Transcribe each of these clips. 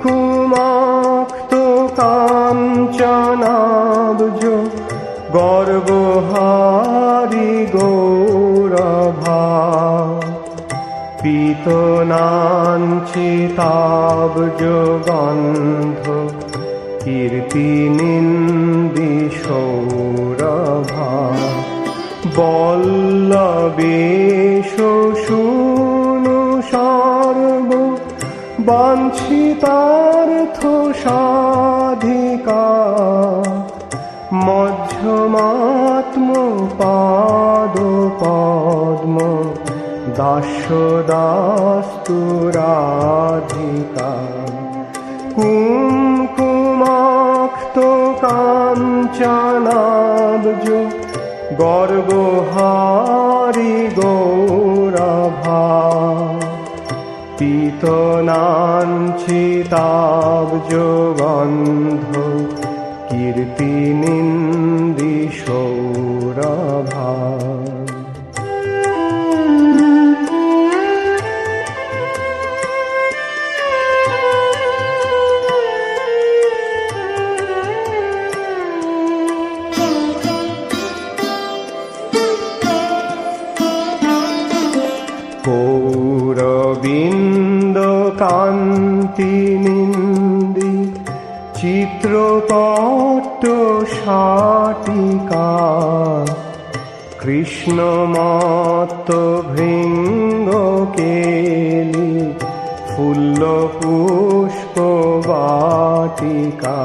কুমকুমাক্ত কাঞ্চনাব্জ গর্বহারি গৌরভা পীতনাঞ্চিতাব্জ গন্ধ কীর্তি নিন্দি সৌরভা বাঞ্ছিতার্থ সাধিকা মধ্যমাত্ম পাদ পদ্ম দাস্য দাস্তুরাধিকা কুমকুমাক্ত কাঞ্চনাব্জ গর্বহারি গৌরভা পীতনাঞ্চিতাব্জ গন্ধ কান্তি নিন্দি চিত্রপট্ট শাটিকা কৃষ্ণমত্ত ভৃঙ্গ কেলি ফুল্ল পুষ্প বাটিকা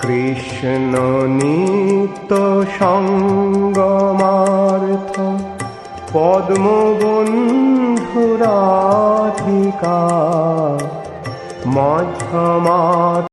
কৃষ্ণ নিত্য সঙ্গমার্থ পদ্মবন্ধুরাধিকা মধ্যমা